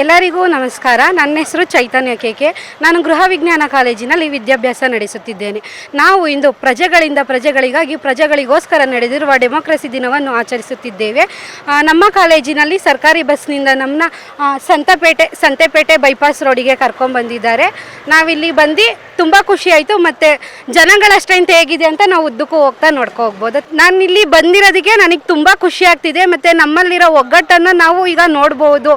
ಎಲ್ಲರಿಗೂ ನಮಸ್ಕಾರ. ನನ್ನ ಹೆಸರು ಚೈತನ್ಯ ಕೆಕೆ ನಾನು ಗೃಹ ವಿಜ್ಞಾನ ಕಾಲೇಜಿನಲ್ಲಿ ವಿದ್ಯಾಭ್ಯಾಸ ನಡೆಸುತ್ತಿದ್ದೇನೆ. ನಾವು ಇಂದು ಪ್ರಜೆಗಳಿಂದ ಪ್ರಜೆಗಳಿಗಾಗಿ ಪ್ರಜೆಗಳಿಗೋಸ್ಕರ ನಡೆದಿರುವ ಡೆಮೋಕ್ರಸಿ ದಿನವನ್ನು ಆಚರಿಸುತ್ತಿದ್ದೇವೆ. ನಮ್ಮ ಕಾಲೇಜಿನಲ್ಲಿ ಸರ್ಕಾರಿ ಬಸ್ನಿಂದ ನಮ್ಮನ್ನ ಸಂತಪೇಟೆ, ಸಂತೆಪೇಟೆ ಬೈಪಾಸ್ ರೋಡಿಗೆ ಕರ್ಕೊಂಡ್ಬಂದಿದ್ದಾರೆ ನಾವಿಲ್ಲಿ ಬಂದು ತುಂಬ ಖುಷಿಯಾಯಿತು ಮತ್ತು ಜನಗಳ ಸ್ಟ್ರೆಂತ್ ಹೇಗಿದೆ ಅಂತ ನಾವು ಉದ್ದಕ್ಕೂ ಹೋಗ್ತಾ ನೋಡ್ಕೊ ಹೋಗ್ಬೋದು. ನಾನು ಇಲ್ಲಿ ಬಂದಿರೋದಕ್ಕೆ ನನಗೆ ತುಂಬ ಖುಷಿ ಆಗ್ತಿದೆ. ಮತ್ತು ನಮ್ಮಲ್ಲಿರೋ ಒಗ್ಗಟ್ಟನ್ನು ನಾವು ಈಗ ನೋಡ್ಬೋದು.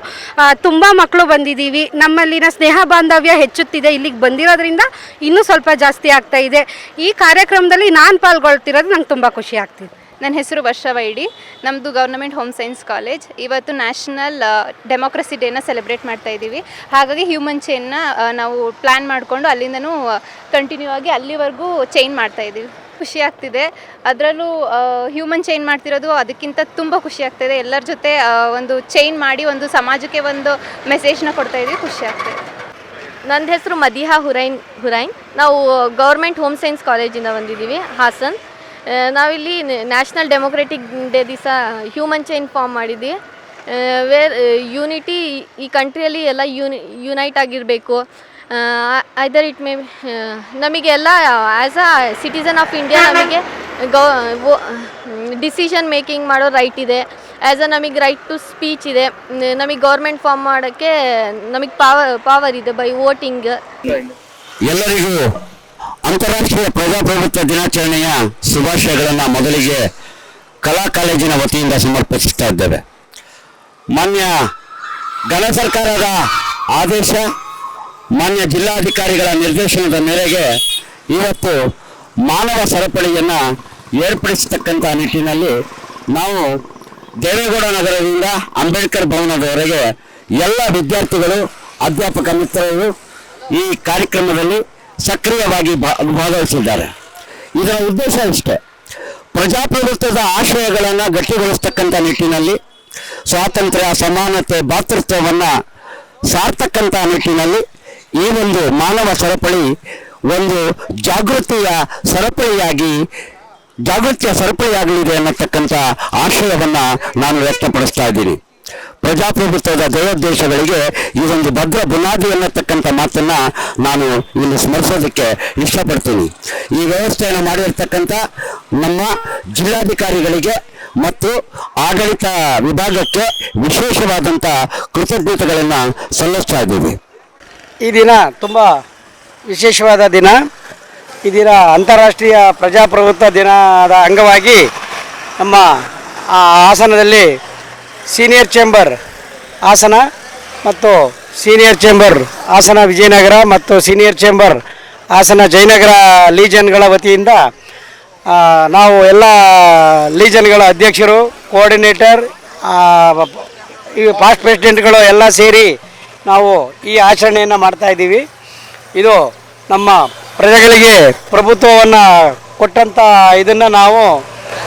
ತುಂಬ ಮಕ್ಕಳು ಬಂದಿದ್ದೀವಿ. ನಮ್ಮಲ್ಲಿನ ಸ್ನೇಹ ಬಾಂಧವ್ಯ ಹೆಚ್ಚುತ್ತಿದೆ. ಇಲ್ಲಿಗೆ ಬಂದಿರೋದ್ರಿಂದ ಇನ್ನೂ ಸ್ವಲ್ಪ ಜಾಸ್ತಿ ಆಗ್ತಾ ಇದೆ. ಈ ಕಾರ್ಯಕ್ರಮದಲ್ಲಿ ನಾನು ಪಾಲ್ಗೊಳ್ತಿರೋದು ನಂಗೆ ತುಂಬ ಖುಷಿ ಆಗ್ತಿದೆ. ನನ್ನ ಹೆಸರು ವರ್ಷ ವೈಡಿ. ನಮ್ಮದು ಗೌರ್ನಮೆಂಟ್ ಹೋಮ್ ಸೈನ್ಸ್ ಕಾಲೇಜ್. ಇವತ್ತು ನ್ಯಾಷನಲ್ ಡೆಮೋಕ್ರಸಿ ಡೇನ ಸೆಲೆಬ್ರೇಟ್ ಮಾಡ್ತಾ ಇದ್ದೀವಿ. ಹಾಗಾಗಿ ಹ್ಯೂಮನ್ ಚೈನ್ನ ನಾವು ಪ್ಲ್ಯಾನ್ ಮಾಡಿಕೊಂಡು ಅಲ್ಲಿಂದನೂ ಕಂಟಿನ್ಯೂ ಆಗಿ ಅಲ್ಲಿವರೆಗೂ ಚೈನ್ ಮಾಡ್ತಾ ಇದ್ದೀವಿ. ಖುಷಿ ಆಗ್ತಿದೆ. ಅದರಲ್ಲೂ ಹ್ಯೂಮನ್ ಚೈನ್ ಮಾಡ್ತಿರೋದು ಅದಕ್ಕಿಂತ ತುಂಬ ಖುಷಿ ಆಗ್ತಿದೆ. ಎಲ್ಲರ ಜೊತೆ ಒಂದು ಚೈನ್ ಮಾಡಿ ಒಂದು ಸಮಾಜಕ್ಕೆ ಒಂದು ಮೆಸೇಜ್ನ ಕೊಡ್ತಾ ಇದ್ದೀವಿ ಖುಷಿ ಆಗ್ತಿದೆ. ನಂದು ಹೆಸರು ಮದಿಹಾ ಹುರೈನ್ ಹುರೈನ್. ನಾವು ಗೌರ್ಮೆಂಟ್ ಹೋಮ್ ಸೈನ್ಸ್ ಕಾಲೇಜಿಂದ ಬಂದಿದ್ದೀವಿ, ಹಾಸನ್. ನಾವಿಲ್ಲಿ ನ್ಯಾಷನಲ್ ಡೆಮೊಕ್ರೆಟಿಕ್ ಡೇ ದಿವಸ ಹ್ಯೂಮನ್ ಚೈನ್ ಫಾರ್ಮ್ ಮಾಡಿದ್ವಿ. ವೇರ್ ಯೂನಿಟಿ ಈ ಕಂಟ್ರಿಯಲ್ಲಿ ಎಲ್ಲ ಯೂನಿ ಯುನೈಟ್ ಆಗಿರಬೇಕು. ಐದರ್ ಇಟ್ ಮೇ ನಮಗೆಲ್ಲ as a citizen of India ನಮಗೆ ಗೌ ಡಿಸಿಷನ್ ಮೇಕಿಂಗ್ ಮಾಡೋ ರೈಟ್ ಇದೆ. ಆ್ಯಸ್ ಅ ನಮಗೆ ರೈಟ್ ಟು ಸ್ಪೀಚ್ ಇದೆ. ನಮಗೆ ಗೌರ್ಮೆಂಟ್ ಫಾರ್ಮ್ ಮಾಡೋಕ್ಕೆ ನಮಗೆ ಪಾವರ್ ಪಾವರ್ ಇದೆ ಬೈ ವೋಟಿಂಗ್ ಎಲ್ಲರಿಗೂ ಅಂತಾರಾಷ್ಟ್ರೀಯ ಪ್ರಜಾಪ್ರಭುತ್ವ ದಿನಾಚರಣೆಯ ಶುಭಾಶಯಗಳನ್ನು ಮೊದಲಿಗೆ ಕಲಾ ಕಾಲೇಜಿನ ವತಿಯಿಂದ ಸಮರ್ಪಿಸ್ತಾ ಇದ್ದೇವೆ. ಮಾನ್ಯ ಗಣ ಸರ್ಕಾರದ ಆದೇಶ ಮಾನ್ಯ ಜಿಲ್ಲಾಧಿಕಾರಿಗಳ ನಿರ್ದೇಶನದ ಮೇರೆಗೆ ಇವತ್ತು ಮಾನವ ಸರಪಳಿಯನ್ನು ಏರ್ಪಡಿಸತಕ್ಕಂಥ ನಿಟ್ಟಿನಲ್ಲಿ ನಾವು ದೇವೇಗೌಡ ನಗರದಿಂದ ಅಂಬೇಡ್ಕರ್ ಭವನದವರೆಗೆ ಎಲ್ಲ ವಿದ್ಯಾರ್ಥಿಗಳು, ಅಧ್ಯಾಪಕ ಮಿತ್ರರು ಈ ಕಾರ್ಯಕ್ರಮದಲ್ಲಿ ಸಕ್ರಿಯವಾಗಿ ಭಾಗವಹಿಸಿದ್ದಾರೆ. ಇದರ ಉದ್ದೇಶ ಇಷ್ಟೇ. ಪ್ರಜಾಪ್ರಭುತ್ವದ ಆಶಯಗಳನ್ನು ಗಟ್ಟಿಗೊಳಿಸ್ತಕ್ಕಂಥ ನಿಟ್ಟಿನಲ್ಲಿ ಸ್ವಾತಂತ್ರ್ಯ, ಸಮಾನತೆ, ಭಾತೃತ್ವವನ್ನು ಸಾರ್ತಕ್ಕಂಥ ನಿಟ್ಟಿನಲ್ಲಿ ಈ ಒಂದು ಮಾನವ ಸರಪಳಿ ಒಂದು ಜಾಗೃತಿಯ ಸರಪಳಿಯಾಗಿ, ಜಾಗೃತಿಯ ಸರಪಳಿಯಾಗಲಿದೆ ಅನ್ನತಕ್ಕಂಥ ಆಶಯವನ್ನು ನಾನು ವ್ಯಕ್ತಪಡಿಸ್ತಾ ಇದ್ದೀನಿ. ಪ್ರಜಾಪ್ರಭುತ್ವದ ದೇವೋದ್ದೇಶಗಳಿಗೆ ಒಂದು ಭದ್ರ ಬುನಾದಿ ಅನ್ನತಕ್ಕಂಥ ಮಾತನ್ನ ನಾನು ಇಲ್ಲಿ ಸ್ಮರಿಸೋದಕ್ಕೆ ಇಷ್ಟಪಡ್ತೀನಿ. ಈ ವ್ಯವಸ್ಥೆಯನ್ನು ಮಾಡಿರ್ತಕ್ಕಂಥ ನಮ್ಮ ಜಿಲ್ಲಾಧಿಕಾರಿಗಳಿಗೆ ಮತ್ತು ಆಡಳಿತ ವಿಭಾಗಕ್ಕೆ ವಿಶೇಷವಾದಂಥ ಕೃತಜ್ಞತೆಗಳನ್ನು ಸಲ್ಲಿಸ್ತಾ ಇದ್ದೀವಿ. ಈ ದಿನ ತುಂಬ ವಿಶೇಷವಾದ ದಿನ. ಈ ದಿನ ಅಂತಾರಾಷ್ಟ್ರೀಯ ಪ್ರಜಾಪ್ರಭುತ್ವ ದಿನದ ಅಂಗವಾಗಿ ನಮ್ಮ ಆ ಹಾಸನದಲ್ಲಿ ಸೀನಿಯರ್ ಚೇಂಬರ್ ಹಾಸನ ಮತ್ತು ಸೀನಿಯರ್ ಚೇಂಬರ್ ಹಾಸನ ವಿಜಯನಗರ ಮತ್ತು ಸೀನಿಯರ್ ಚೇಂಬರ್ ಹಾಸನ ಜಯನಗರ ಲೀಜನ್ಗಳ ವತಿಯಿಂದ ನಾವು ಎಲ್ಲ ಲೀಜನ್ಗಳ ಅಧ್ಯಕ್ಷರು, ಕೋಆರ್ಡಿನೇಟರ್ ಈ ಪಾಸ್ಟ್ ಪ್ರೆಸಿಡೆಂಟ್ಗಳು ಎಲ್ಲ ಸೇರಿ ನಾವು ಈ ಆಚರಣೆಯನ್ನು ಮಾಡ್ತಾ ಇದ್ದೀವಿ. ಇದು ನಮ್ಮ ಪ್ರಜೆಗಳಿಗೆ ಪ್ರಭುತ್ವವನ್ನು ಕೊಟ್ಟಂಥ ಇದನ್ನು ನಾವು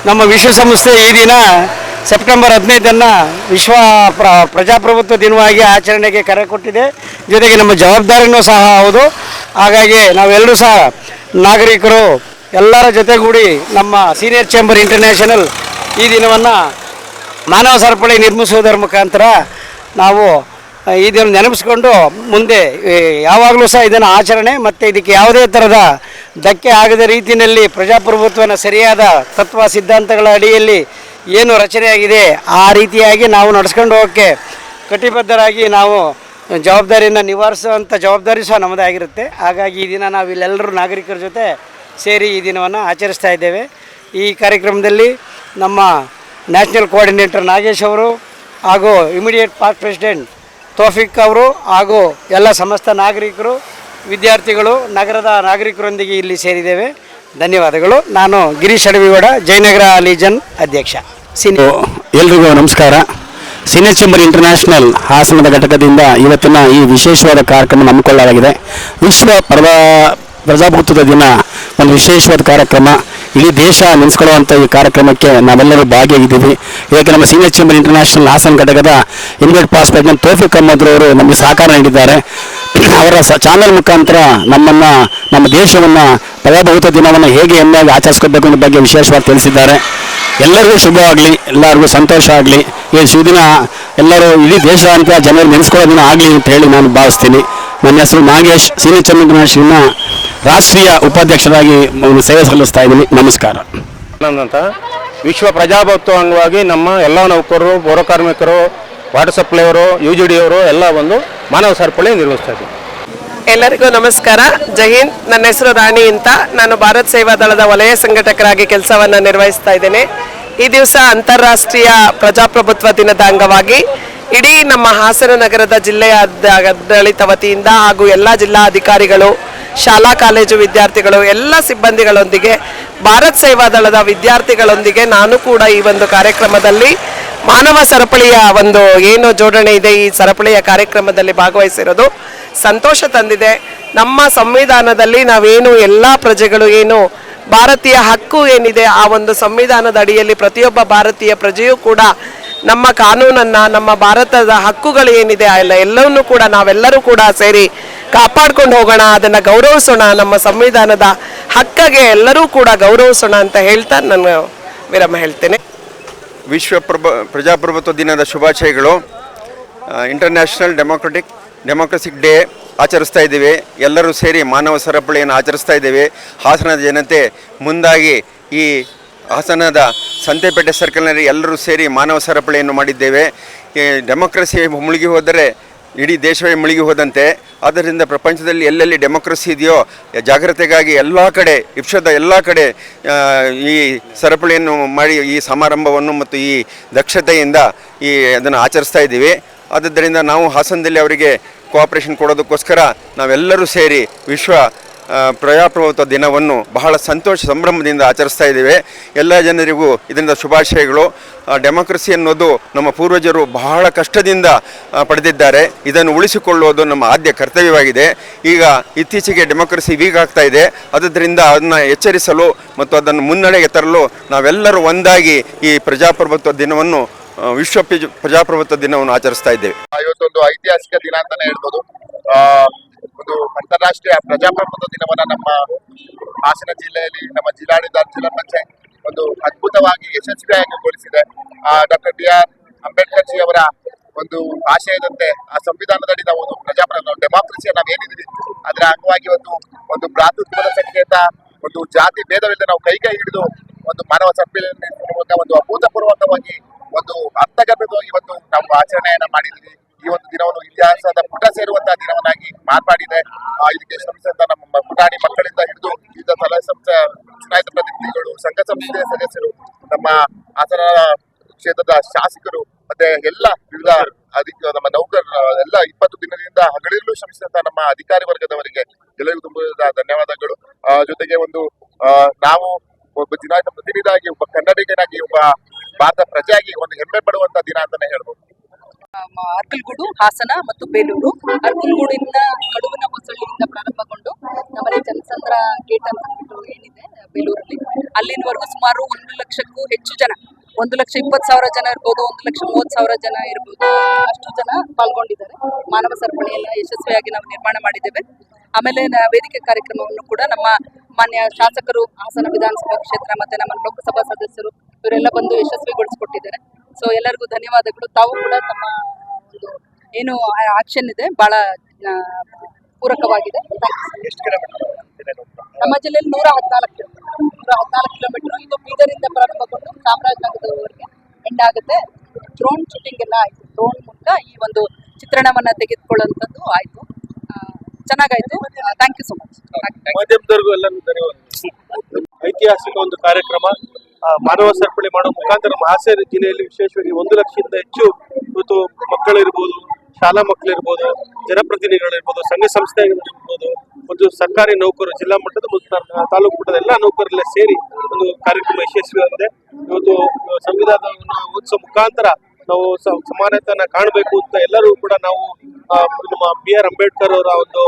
ನಮ್ಮ ವಿಶ್ವಸಂಸ್ಥೆ ಈ ದಿನ ಸೆಪ್ಟೆಂಬರ್ ಹದಿನೈದನ್ನು ವಿಶ್ವ ಪ್ರ, ಪ್ರಜಾಪ್ರಭುತ್ವ ದಿನವಾಗಿ ಆಚರಣೆಗೆ ಕರೆ ಕೊಟ್ಟಿದೆ. ಜೊತೆಗೆ ನಮ್ಮ ಜವಾಬ್ದಾರಿನೂ ಸಹ ಹೌದು. ಹಾಗಾಗಿ ನಾವೆಲ್ಲರೂ ಸಹ ನಾಗರಿಕರು ಎಲ್ಲರ ಜೊತೆಗೂಡಿ ನಮ್ಮ ಸೀನಿಯರ್ ಚೇಂಬರ್ ಇಂಟರ್ನ್ಯಾಷನಲ್ ಈ ದಿನವನ್ನು ಮಾನವ ಸರಪಳಿ ನಿರ್ಮಿಸುವುದರ ಮುಖಾಂತರ ನಾವು ಇದನ್ನು ನೆನಪಿಸ್ಕೊಂಡು ಮುಂದೆ ಯಾವಾಗಲೂ ಸಹ ಇದನ್ನು ಆಚರಣೆ ಮತ್ತು ಇದಕ್ಕೆ ಯಾವುದೇ ಥರದ ಧಕ್ಕೆ ಆಗದ ರೀತಿಯಲ್ಲಿ ಪ್ರಜಾಪ್ರಭುತ್ವನ ಸರಿಯಾದ ತತ್ವ ಸಿದ್ಧಾಂತಗಳ ಅಡಿಯಲ್ಲಿ ಏನು ರಚನೆಯಾಗಿದೆ, ಆ ರೀತಿಯಾಗಿ ನಾವು ನಡೆಸ್ಕೊಂಡು ಹೋಗೋಕ್ಕೆ ಕಟಿಬದ್ಧರಾಗಿ ನಾವು ಜವಾಬ್ದಾರಿಯನ್ನು ನಿವಾರಿಸುವಂಥ ಜವಾಬ್ದಾರಿ ಸಹ ನಮ್ಮದೇ ಆಗಿರುತ್ತೆ ಹಾಗಾಗಿ ಈ ದಿನ ನಾವು ಇಲ್ಲೆಲ್ಲರೂ ನಾಗರಿಕರ ಜೊತೆ ಸೇರಿ ಈ ದಿನವನ್ನು ಆಚರಿಸ್ತಾ ಇದ್ದೇವೆ. ಈ ಕಾರ್ಯಕ್ರಮದಲ್ಲಿ ನಮ್ಮ ನ್ಯಾಷನಲ್ ಕೋಆರ್ಡಿನೇಟರ್ ನಾಗೇಶ್ ಅವರು ಹಾಗೂ ಇಮಿಡಿಯೇಟ್ ಪಾರ್ಕ್ ಪ್ರೆಸಿಡೆಂಟ್ ತೋಫಿಕ್ ಅವರು ಹಾಗೂ ಎಲ್ಲ ಸಮಸ್ತ ನಾಗರಿಕರು, ವಿದ್ಯಾರ್ಥಿಗಳು, ನಗರದ ನಾಗರಿಕರೊಂದಿಗೆ ಇಲ್ಲಿ ಸೇರಿದ್ದೇವೆ. ಧನ್ಯವಾದಗಳು. ನಾನು ಗಿರೀಶ್ ಅಡವಿಗೌಡ ಜಯನಗರ ಲೀಜನ್ ಅಧ್ಯಕ್ಷ. ಸಿನಿ ಎಲ್ರಿಗೂ ನಮಸ್ಕಾರ. ಸಿನಿ ಚೇಂಬರ್ ಇಂಟರ್ನ್ಯಾಷನಲ್ ಹಾಸನದ ಘಟಕದಿಂದ ಇವತ್ತಿನ ಈ ವಿಶೇಷವಾದ ಕಾರ್ಯಕ್ರಮ ಹಮ್ಮಿಕೊಳ್ಳಲಾಗಿದೆ. ವಿಶ್ವ ಪ್ರಜಾ ಪ್ರಜಾಪ್ರಭುತ್ವದ ದಿನ, ಒಂದು ವಿಶೇಷವಾದ ಕಾರ್ಯಕ್ರಮ. ಇಡೀ ದೇಶ ನೆನೆಸ್ಕೊಳ್ಳುವಂಥ ಈ ಕಾರ್ಯಕ್ರಮಕ್ಕೆ ನಾವೆಲ್ಲರೂ ಭಾಗಿಯಾಗಿದ್ದೀವಿ. ಇದಕ್ಕೆ ನಮ್ಮ ಸೀನಿಯರ್ ಚೇಂಬರ್ ಇಂಟರ್ನ್ಯಾಷನಲ್ ಹಾಸನ ಘಟಕದ immediate past president Tofik Ahmed ಅವರು ನಮಗೆ ಸಹಕಾರ ನೀಡಿದ್ದಾರೆ. ಅವರ ಸ ಚಾನಲ್ ಮುಖಾಂತರ ನಮ್ಮನ್ನು, ನಮ್ಮ ದೇಶವನ್ನು ಪ್ರಜಾಪ್ರಭುತ್ವ ದಿನವನ್ನು ಹೇಗೆ ಹೆಮ್ಮೆಯಾಗಿ ಆಚರಿಸ್ಕೋಬೇಕು ಅನ್ನೋ ಬಗ್ಗೆ ವಿಶೇಷವಾಗಿ ತಿಳಿಸಿದ್ದಾರೆ. ಎಲ್ಲರಿಗೂ ಶುಭವಾಗಲಿ ಎಲ್ಲರಿಗೂ ಸಂತೋಷ ಆಗಲಿ. ಈ ಸುದಿನ ಎಲ್ಲರೂ ಇಡೀ ದೇಶಾದ್ಯಂತ ಜನರು ನೆನೆಸ್ಕೊಳ್ಳೋದನ್ನ ಆಗಲಿ ಅಂತ ಹೇಳಿ ನಾನು ಭಾವಿಸ್ತೀನಿ. ನನ್ನ ಹೆಸರು ನಾಗೇಶ್ ಸೀನಿಯರ್ ಚಂದ್ರನಾಶಿನ ರಾಷ್ಟ್ರೀಯ ಉಪಾಧ್ಯಕ್ಷರಾಗಿ ಸೇವೆ ಸಲ್ಲಿಸ್ತಾ ಇದ್ದೀನಿ. ನಮಸ್ಕಾರ. ನಂದಂತ. ಅಂತ ವಿಶ್ವ ಪ್ರಜಾಪ್ರಭುತ್ವ ಅಂಗವಾಗಿ ನಮ್ಮ ಎಲ್ಲ ನೌಕರರು ಪೌರ ಕಾರ್ಮಿಕರು ವಾಟರ್ ಸಪ್ಲೈಯವರು ಯು ಜಿ ಡಿ ಅವರು ಎಲ್ಲ ಒಂದು ಮಾನವ ಸರಪಳಿ ನಿರ್ವಹಿಸ್ತಾ ಎಲ್ಲರಿಗೂ ನಮಸ್ಕಾರ. ಜೈ ಹಿಂದ್. ನನ್ನ ಹೆಸರು ರಾಣಿ ಅಂತ. ನಾನು ಭಾರತ್ ಸೇವಾ ದಳದ ವಲಯ ಸಂಘಟಕರಾಗಿ ಕೆಲಸವನ್ನು ನಿರ್ವಹಿಸ್ತಾ ಇದ್ದೇನೆ. ಈ ದಿವಸ ಅಂತಾರಾಷ್ಟ್ರೀಯ ಪ್ರಜಾಪ್ರಭುತ್ವ ದಿನದ ಅಂಗವಾಗಿ ಇಡೀ ನಮ್ಮ ಹಾಸನ ನಗರದ ಜಿಲ್ಲೆಯ ಆಡಳಿತ ವತಿಯಿಂದ ಹಾಗೂ ಎಲ್ಲ ಜಿಲ್ಲಾಧಿಕಾರಿಗಳು ಶಾಲಾ ಕಾಲೇಜು ವಿದ್ಯಾರ್ಥಿಗಳು, ಎಲ್ಲ ಸಿಬ್ಬಂದಿಗಳೊಂದಿಗೆ, ಭಾರತ್ ಸೇವಾ ದಳದ ವಿದ್ಯಾರ್ಥಿಗಳೊಂದಿಗೆ ನಾನು ಕೂಡ ಈ ಒಂದು ಕಾರ್ಯಕ್ರಮದಲ್ಲಿ ಮಾನವ ಸರಪಳಿಯ ಒಂದು ಏನು ಜೋಡಣೆ ಇದೆ, ಈ ಸರಪಳಿಯ ಕಾರ್ಯಕ್ರಮದಲ್ಲಿ ಭಾಗವಹಿಸಿರೋದು ಸಂತೋಷ ತಂದಿದೆ. ನಮ್ಮ ಸಂವಿಧಾನದಲ್ಲಿ ನಾವೇನು ಎಲ್ಲ ಪ್ರಜೆಗಳು ಏನು, ಭಾರತೀಯ ಹಕ್ಕು ಏನಿದೆ, ಆ ಒಂದು ಸಂವಿಧಾನದ ಅಡಿಯಲ್ಲಿ ಪ್ರತಿಯೊಬ್ಬ ಭಾರತೀಯ ಪ್ರಜೆಯೂ ಕೂಡ ನಮ್ಮ ಕಾನೂನನ್ನ, ನಮ್ಮ ಭಾರತದ ಹಕ್ಕುಗಳು ಏನಿದೆ ಅಲ್ಲ ಎಲ್ಲ, ಎಲ್ಲವನ್ನೂ ಕೂಡ ನಾವೆಲ್ಲರೂ ಕೂಡ ಸೇರಿ ಕಾಪಾಡ್ಕೊಂಡು ಹೋಗೋಣ, ಅದನ್ನ ಗೌರವಿಸೋಣ, ನಮ್ಮ ಸಂವಿಧಾನದ ಹಕ್ಕಗೆ ಎಲ್ಲರೂ ಕೂಡ ಗೌರವಿಸೋಣ ಅಂತ ಹೇಳ್ತಾ ನಾನು ವಿರಾಮ ಹೇಳ್ತೇನೆ. ವಿಶ್ವ ಪ್ರಭ ಪ್ರಜಾಪ್ರಭುತ್ವ ದಿನದ ಶುಭಾಶಯಗಳು. ಇಂಟರ್ನ್ಯಾಷನಲ್ ಡೆಮೋಕ್ರೆಟಿಕ್ ಡೆಮೋಕ್ರಸಿಕ್ ಡೇ ಆಚರಿಸ್ತಾ ಇದ್ದೀವಿ. ಎಲ್ಲರೂ ಸೇರಿ ಮಾನವ ಸರಪಳಿಯನ್ನು ಆಚರಿಸ್ತಾ ಇದ್ದೇವೆ. ಹಾಸನದ ಜನತೆ ಮುಂದಾಗಿ ಈ ಹಾಸನದ ಸಂತೆಪೇಟೆ ಸರ್ಕಲ್ನಲ್ಲಿ ಎಲ್ಲರೂ ಸೇರಿ ಮಾನವ ಸರಪಳಿಯನ್ನು ಮಾಡಿದ್ದೇವೆ. ಡೆಮೊಕ್ರಸಿ ಮುಳುಗಿ ಹೋದರೆ ಇಡೀ ದೇಶವೇ ಮುಳುಗಿ ಹೋದಂತೆ. ಆದ್ದರಿಂದ ಪ್ರಪಂಚದಲ್ಲಿ ಎಲ್ಲೆಲ್ಲಿ ಡೆಮೋಕ್ರಸಿ ಇದೆಯೋ, ಜಾಗ್ರತೆಗಾಗಿ ಎಲ್ಲ ಕಡೆ, ವಿಶ್ವದ ಎಲ್ಲ ಕಡೆ ಈ ಸರಪಳಿಯನ್ನು ಮಾಡಿ, ಈ ಸಮಾರಂಭವನ್ನು ಮತ್ತು ಈ ದಕ್ಷತೆಯಿಂದ ಈ ಅದನ್ನು ಆಚರಿಸ್ತಾ ಇದ್ದೀವಿ. ಆದ್ದರಿಂದ ನಾವು ಹಾಸನದಲ್ಲಿ ಅವರಿಗೆ ಕೋಆಪ್ರೇಷನ್ ಕೊಡೋದಕ್ಕೋಸ್ಕರ ನಾವೆಲ್ಲರೂ ಸೇರಿ ವಿಶ್ವ ಪ್ರಜಾಪ್ರಭುತ್ವ ದಿನವನ್ನು ಬಹಳ ಸಂತೋಷ ಸಂಭ್ರಮದಿಂದ ಆಚರಿಸ್ತಾ ಇದ್ದೇವೆ. ಎಲ್ಲ ಜನರಿಗೂ ಇದರಿಂದ ಶುಭಾಶಯಗಳು. ಡೆಮೊಕ್ರಸಿ ಡೆಮೋಕ್ರಸಿ ಅನ್ನೋದು ನಮ್ಮ ಪೂರ್ವಜರು ಬಹಳ ಕಷ್ಟದಿಂದ ಪಡೆದಿದ್ದಾರೆ. ಇದನ್ನು ಉಳಿಸಿಕೊಳ್ಳುವುದು ನಮ್ಮ ಆದ್ಯ ಕರ್ತವ್ಯವಾಗಿದೆ. ಈಗ ಇತ್ತೀಚೆಗೆ ಡೆಮೋಕ್ರಸಿ ವೀಕ್ ಆಗ್ತಾ ಇದೆ. ಅದರಿಂದ ಅದನ್ನು ಎಚ್ಚರಿಸಲು ಮತ್ತು ಅದನ್ನು ಮುನ್ನಡೆಗೆ ತರಲು ನಾವೆಲ್ಲರೂ ಒಂದಾಗಿ ಈ ಪ್ರಜಾಪ್ರಭುತ್ವ ದಿನವನ್ನು ವಿಶ್ವ ಪ್ರಜ- ಪ್ರಜಾಪ್ರಭುತ್ವ ದಿನವನ್ನು ಆಚರಿಸ್ತಾ ಇದ್ದೇವೆ. ಇವತ್ತೊಂದು ಐತಿಹಾಸಿಕ ದಿನ ಅಂತಾನೆ ಹೇಳ್ಬೋದು. ಒಂದು ಅಂತಾರಾಷ್ಟ್ರೀಯ ಪ್ರಜಾಪ್ರಭುತ್ವ ದಿನವನ್ನ ನಮ್ಮ ಹಾಸನ ಜಿಲ್ಲೆಯಲ್ಲಿ, ನಮ್ಮ ಜಿಲ್ಲಾಡಳಿತ ಜಿಲ್ಲಾ ಪಂಚಾಯತ್ ಒಂದು ಅದ್ಭುತವಾಗಿ ಯಶಸ್ವಿಯಾಗಿ ಗೊಳಿಸಿದೆ doctor B R Ambedkar ji ಅವರ ಒಂದು ಆಶಯದಂತೆ ಆ ಸಂವಿಧಾನದಡಿ ನಾವು ಒಂದು ಪ್ರಜಾಪ್ರಭುತ್ವ, ನಾವು ಏನಿದ್ದೀವಿ ಅದರ ಅಂಗವಾಗಿ ಒಂದು ಒಂದು ಭ್ರಾತೃತ್ವದ ಸಂಕೇತ, ಒಂದು ಜಾತಿ ಭೇದವಿಲ್ಲದೆ ನಾವು ಕೈ ಕೈ ಹಿಡಿದು ಒಂದು ಮಾನವ ಮೂಲಕ ಒಂದು ಅಭೂತಪೂರ್ವಕವಾಗಿ ಒಂದು ಅರ್ಥಗರ್ಭಿತವಾಗಿ ಇವತ್ತು ನಾವು ಆಚರಣೆಯನ್ನು ಮಾಡಿದ್ದೀವಿ ಈ ಒಂದು ದಿನವನ್ನು ಇತಿಹಾಸದ ಪುಟ ಸೇರುವಂತಹ ದಿನವನ್ನಾಗಿ ಮಾರ್ಪಾಡಿದೆ. ಇದಕ್ಕೆ ಶ್ರಮಿಸಿದ ನಮ್ಮ ಪುಟಾಣಿ ಮಕ್ಕಳಿಂದ ಹಿಡಿದು ವಿವಿಧ ಸಲಹಾ ಸಂಸ್ಥೆ, ಚುನಾಯಿತ ಪ್ರತಿನಿಧಿಗಳು, ಸಂಘ ಸಂಸ್ಥೆಯ ಸದಸ್ಯರು, ನಮ್ಮ ಹಾಸನ ಕ್ಷೇತ್ರದ ಶಾಸಕರು, ಮತ್ತೆ ಎಲ್ಲ ವಿವಿಧ ಅಧಿಕ, ನಮ್ಮ ನೌಕರ, ಎಲ್ಲ ಇಪ್ಪತ್ತು ದಿನದಿಂದ ಹಗಲಿರಲು ಶ್ರಮಿಸಿದಂತಹ ನಮ್ಮ ಅಧಿಕಾರಿ ವರ್ಗದವರಿಗೆ ಎಲ್ಲರಿಗೂ ತುಂಬ ಧನ್ಯವಾದಗಳು. ಜೊತೆಗೆ ಒಂದು ನಾವು ಒಬ್ಬ ಚುನಾಯಿತ ಪ್ರತಿನಿಧಿಯಾಗಿ, ಒಬ್ಬ ಕನ್ನಡಿಗನಾಗಿ, ಒಬ್ಬ ಭಾರತ ಪ್ರಜೆಯಾಗಿ ಒಂದು ಹೆಮ್ಮೆ ಪಡುವಂತ ದಿನ ಅಂತಾನೆ ಹೇಳ್ಬೋದು. ಅರ್ಕಲ್ಗೂಡು, ಹಾಸನ ಮತ್ತು ಬೇಲೂರು. ಅರ್ಕಲ್ಗೂಡಿನ ಕಡುವಿನ ಹೊಸಳ್ಳಿಯಿಂದ ಪ್ರಾರಂಭಗೊಂಡು ನಮ್ಮಲ್ಲಿ ಜನಸಂದ್ರ ಗೇಟ್ ಅಂತ ಏನಿದೆ, ಬೇಲೂರಲ್ಲಿ. ಅಲ್ಲಿನವರೆಗೂ ಸುಮಾರು ಒಂದು ಲಕ್ಷಕ್ಕೂ ಹೆಚ್ಚು ಜನ ಒಂದು ಲಕ್ಷ ಇಪ್ಪತ್ತು ಸಾವಿರ ಜನ ಇರ್ಬೋದು, ಒಂದು ಲಕ್ಷ ಮೂವತ್ತು ಸಾವಿರ ಜನ ಇರ್ಬೋದು, ಅಷ್ಟು ಜನ ಪಾಲ್ಗೊಂಡಿದ್ದಾರೆ. ಮಾನವ ಸರಪಣಿಯನ್ನ ಯಶಸ್ವಿಯಾಗಿ ನಾವು ನಿರ್ಮಾಣ ಮಾಡಿದ್ದೇವೆ. ಆಮೇಲೆ ವೇದಿಕೆ ಕಾರ್ಯಕ್ರಮವನ್ನು ಕೂಡ ನಮ್ಮ ಮಾನ್ಯ ಶಾಸಕರು, ಹಾಸನ ವಿಧಾನಸಭಾ ಕ್ಷೇತ್ರ ಮತ್ತೆ ನಮ್ಮ ಲೋಕಸಭಾ ಸದಸ್ಯರು, ಇವರೆಲ್ಲ ಬಂದು ಯಶಸ್ವಿಗೊಳಿಸಿಕೊಟ್ಟಿದ್ದಾರೆ. ಸೊ ಎಲ್ಲರಿಗೂ ಧನ್ಯವಾದಗಳು. ತಾವು ಕೂಡ ತಮ್ಮ ಒಂದು ಏನು ಆಕ್ಷನ್ ಇದೆ, ಬಹಳ ಪೂರಕವಾಗಿದೆ. ನಮ್ಮ ಜಿಲ್ಲೆಯಲ್ಲಿ ನೂರ ಹದಿನಾಲ್ಕು ಕಿಲೋಮೀಟರ್ ನೂರ ಹದಿನಾಲ್ಕು ಕಿಲೋಮೀಟರ್ ಇದು ಬೀದರಿಂದ ಪ್ರಾರಂಭಗೊಂಡು ಚಾಮರಾಜನಗರದವರೆಗೆ ಎಂಡ್ ಆಗುತ್ತೆ. ಡ್ರೋನ್ ಶೂಟಿಂಗ್ ಎಲ್ಲ ಆಯ್ತು. ಡ್ರೋನ್ ಮೂಲಕ ಈ ಒಂದು ಚಿತ್ರಣವನ್ನ ತೆಗೆದುಕೊಳ್ಳುವಂಥದ್ದು ಆಯ್ತು. ಆ, ಚೆನ್ನಾಗಾಯ್ತು. ಥ್ಯಾಂಕ್ ಯು ಸೊ ಮಚ್ ಮಾಧ್ಯಮದವರೆಗೂ ಎಲ್ಲರಿಗೂ ಧನ್ಯವಾದ. ಐತಿಹಾಸಿಕ ಒಂದು ಕಾರ್ಯಕ್ರಮ. ಮಾನವ ಸರಪಳಿ ಮಾಡುವ ಮುಖಾಂತರ ಹಾಸನ ಜಿಲ್ಲೆಯಲ್ಲಿ ವಿಶೇಷವಾಗಿ ಒಂದು ಲಕ್ಷದಿಂದ ಹೆಚ್ಚು ಇವತ್ತು ಮಕ್ಕಳಿರ್ಬೋದು ಶಾಲಾ ಮಕ್ಕಳಿರ್ಬೋದು ಜನಪ್ರತಿನಿಧಿಗಳಿರ್ಬೋದು ಸಂಘ ಸಂಸ್ಥೆಗಳಿರ್ಬೋದು ಒಂದು ಸರ್ಕಾರಿ ನೌಕರು ಜಿಲ್ಲಾ ಮಟ್ಟದ ಮತ್ತು ತಾಲೂಕು ಮಟ್ಟದ ಎಲ್ಲ ನೌಕರರೆಲ್ಲ ಸೇರಿ ಒಂದು ಕಾರ್ಯಕ್ರಮ ಯಶಸ್ವಿಯಾಗಿದೆ. ಇವತ್ತು ಸಂವಿಧಾನವನ್ನು ಓದಿಸೋ ಮುಖಾಂತರ ನಾವು ಸಮಾನತೆಯನ್ನ ಕಾಣಬೇಕು ಅಂತ ಎಲ್ಲರೂ ಕೂಡ ನಾವು ನಮ್ಮ ಬಿ ಆರ್ ಅಂಬೇಡ್ಕರ್ ಅವರ ಒಂದು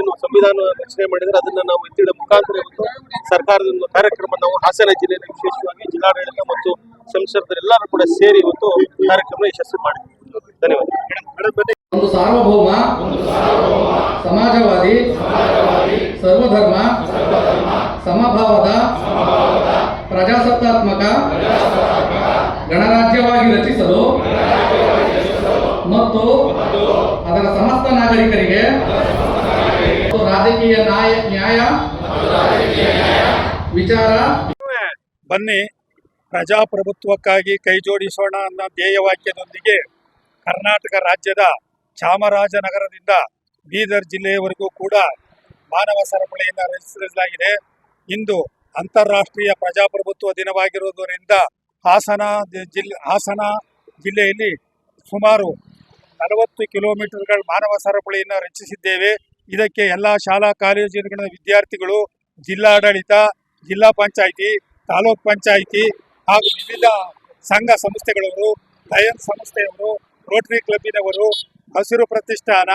ಏನು ಸಂವಿಧಾನ ರಚನೆ ಮಾಡಿದ್ರೆ ಅದನ್ನ ನಾವು ಎತ್ತಿಡ ಮುಖಾಂತರ ಇವತ್ತು ಸರ್ಕಾರದ ಒಂದು ಕಾರ್ಯಕ್ರಮ ನಾವು ಹಾಸನ ಜಿಲ್ಲೆಯಲ್ಲಿ ವಿಶೇಷವಾಗಿ ಜಿಲ್ಲಾಡಳಿತ ಮತ್ತು ಸಂಸದರೆಲ್ಲರೂ ಕೂಡ ಸೇರಿ ಇವತ್ತು ಕಾರ್ಯಕ್ರಮ ಯಶಸ್ವಿ ಮಾಡಿದ್ವಿ ಧನ್ಯವಾದ ಒಂದು ಸಾರ್ವಭೌಮ, ಸಮಾಜವಾದಿ, ಸರ್ವಧರ್ಮ, ಸಮಭಾವದ, ಪ್ರಜಾಸತ್ತಾತ್ಮಕ, ಗಣರಾಜ್ಯವಾಗಿ ರಚಿಸಲು ಮತ್ತು ಅದರ ಸಮಸ್ತ ನಾಗರಿಕರಿಗೆ ರಾಜಕೀಯ ನ್ಯಾಯ ನ್ಯಾಯ, ವಿಚಾರ. ಬನ್ನಿ, ಪ್ರಜಾಪ್ರಭುತ್ವಕ್ಕಾಗಿ ಕೈ ಜೋಡಿಸೋಣ ಅನ್ನೋ ಧ್ಯೇಯವಾಕ್ಯದೊಂದಿಗೆ. ಕರ್ನಾಟಕ ರಾಜ್ಯದ ಚಾಮರಾಜನಗರದಿಂದ ಬೀದರ್ ಜಿಲ್ಲೆಯವರೆಗೂ ಕೂಡ ಮಾನವ ಸರಪಳಿಯನ್ನು ರಚಿಸಲಾಗಿದೆ. ಇಂದು ಅಂತಾರಾಷ್ಟ್ರೀಯ ಪ್ರಜಾಪ್ರಭುತ್ವ ದಿನವಾಗಿರುವುದರಿಂದ ಹಾಸನ ಜಿಲ್ಲೆ ಹಾಸನ ಜಿಲ್ಲೆಯಲ್ಲಿ ಸುಮಾರು ನಲವತ್ತು ಕಿಲೋಮೀಟರ್ಗಳ ಮಾನವ ಸರಪಳಿಯನ್ನು ರಚಿಸಿದ್ದೇವೆ. ಇದಕ್ಕೆ ಎಲ್ಲ ಶಾಲಾ ಕಾಲೇಜುಗಳ ವಿದ್ಯಾರ್ಥಿಗಳು, ಜಿಲ್ಲಾಡಳಿತ, ಜಿಲ್ಲಾ ಪಂಚಾಯಿತಿ, ತಾಲೂಕ್ ಪಂಚಾಯಿತಿ ಹಾಗೂ ವಿವಿಧ ಸಂಘ ಸಂಸ್ಥೆಗಳವರು, ಲಯನ್ಸ್ ಸಂಸ್ಥೆಯವರು ರೋಟರಿ ಕ್ಲಬ್ಬಿನವರು ಹಸಿರು ಪ್ರತಿಷ್ಠಾನ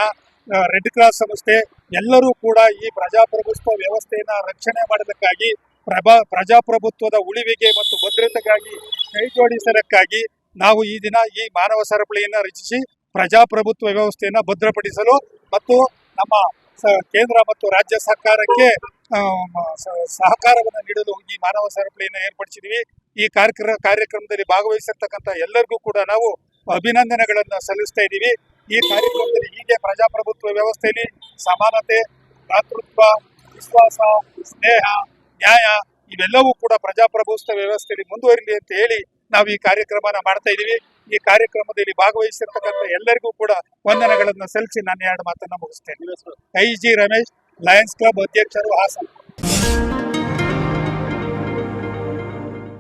ರೆಡ್ ಕ್ರಾಸ್ ಸಂಸ್ಥೆ, ಎಲ್ಲರೂ ಕೂಡ ಈ ಪ್ರಜಾಪ್ರಭುತ್ವ ವ್ಯವಸ್ಥೆಯನ್ನು ರಕ್ಷಣೆ ಮಾಡೋದಕ್ಕಾಗಿ, ಪ್ರಭಾ, ಪ್ರಜಾಪ್ರಭುತ್ವದ ಉಳಿವಿಗೆ ಮತ್ತು ಭದ್ರತೆಗಾಗಿ ಕೈ ಜೋಡಿಸಲಕ್ಕಾಗಿ ನಾವು ಈ ದಿನ ಈ ಮಾನವ ಸರಪಳಿಯನ್ನು ರಚಿಸಿ, ಪ್ರಜಾಪ್ರಭುತ್ವ ವ್ಯವಸ್ಥೆಯನ್ನು ಭದ್ರಪಡಿಸಲು ಮತ್ತು ನಮ್ಮ ಕೇಂದ್ರ ಮತ್ತು ರಾಜ್ಯ ಸರ್ಕಾರಕ್ಕೆ ಸಹಕಾರವನ್ನು ನೀಡಲು ಈ ಮಾನವ ಸರಪಳಿಯನ್ನು ಏರ್ಪಡಿಸಿದ್ವಿ. ಈ ಕಾರ್ಯಕ್ರಮ ಕಾರ್ಯಕ್ರಮದಲ್ಲಿ ಭಾಗವಹಿಸಿರ್ತಕ್ಕಂಥ ಎಲ್ಲರಿಗೂ ಕೂಡ ನಾವು ಅಭಿನಂದನೆಗಳನ್ನು ಸಲ್ಲಿಸ್ತಾ ಇದ್ದೀವಿ. ಈ ಕಾರ್ಯಕ್ರಮದಲ್ಲಿ ಹೀಗೆ ಪ್ರಜಾಪ್ರಭುತ್ವ ವ್ಯವಸ್ಥೆಯಲ್ಲಿ ಸಮಾನತೆ ಭ್ರಾತೃತ್ವ ವಿಶ್ವಾಸ ಸ್ನೇಹ ನ್ಯಾಯ ಇವೆಲ್ಲವೂ ಕೂಡ ಪ್ರಜಾಪ್ರಭುತ್ವ ವ್ಯವಸ್ಥೆಯಲ್ಲಿ ಮುಂದುವರಿಲಿ ಅಂತ ಹೇಳಿ ನಾವು ಈ ಕಾರ್ಯಕ್ರಮನ ಮಾಡ್ತಾ ಇದ್ದೀವಿ. ಈ ಕಾರ್ಯಕ್ರಮದಲ್ಲಿ ಭಾಗವಹಿಸಿರ್ತಕ್ಕಂಥ ಎಲ್ಲರಿಗೂ ಕೂಡ ವಂದನೆಗಳನ್ನು ಸಲ್ಲಿಸಿ ನಾನು ಎರಡು ಮಾತನ್ನ ಮುಗಿಸ್ತೇನೆ. I G Ramesh lions club ಅಧ್ಯಕ್ಷರು ಹಾಸನ.